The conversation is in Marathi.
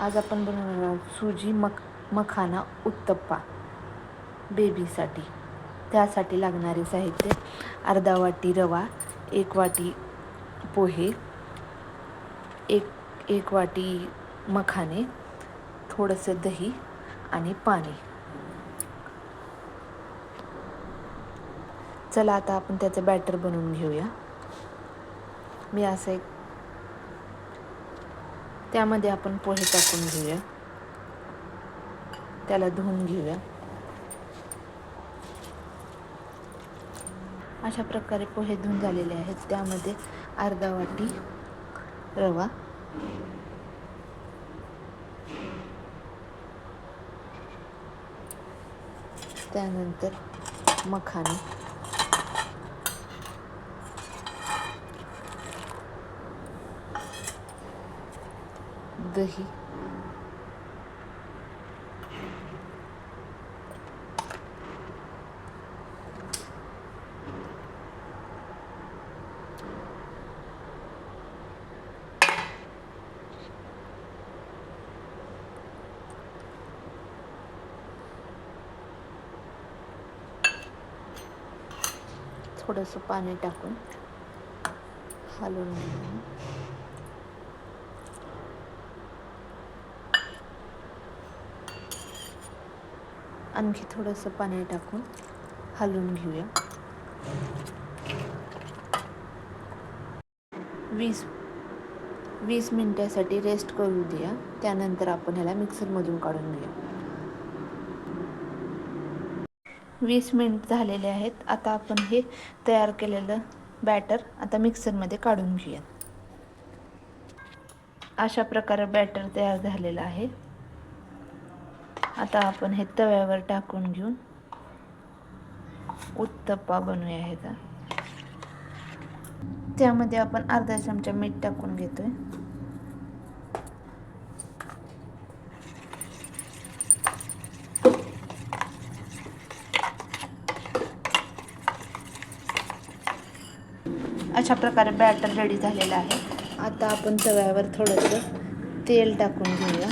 आज आपण बनवणार आहोत सुजी मख मखाना उत्तप्पा. बेबीसाठी त्यासाठी लागणारे साहित्य अर्धा वाटी रवा एक वाटी पोहे एक एक वाटी मखाने थोडंसं दही आणि पाणी. चला आता आपण त्याचं बॅटर बनवून घेऊया. मी असं एक त्यामध्ये आपण पोहे टाकून घेऊया. त्याला धुवून घेऊया. अशा प्रकारे पोहे धुवून झालेले आहेत. त्यामध्ये अर्धा वाटी रवा. त्यानंतर मखाने. दही. थोडंसं पाणी टाकून हलवून आणखी थोडंसं पाणी टाकून हलवून घेऊया. वीस वीस मिनटासाठी रेस्ट करू द्या. त्यानंतर आपण ह्याला मिक्सरमधून काढून घेऊया. वीस मिनिट झालेले आहेत. आता आपण हे तयार केलेलं बॅटर आता मिक्सरमध्ये काढून घेऊया. अशा प्रकारे बॅटर तयार झालेलं आहे. आता आपण हे तव्यावर टाकून घेऊन उत्तप्पा बनवूया ह्याचा त्यामध्ये आपण अर्धा चमचा मीठ टाकून घेतोय. अशा प्रकारे बॅटर रेडी झालेलं आहे. आता आपण तव्यावर थोडंसं तेल टाकून घेऊया.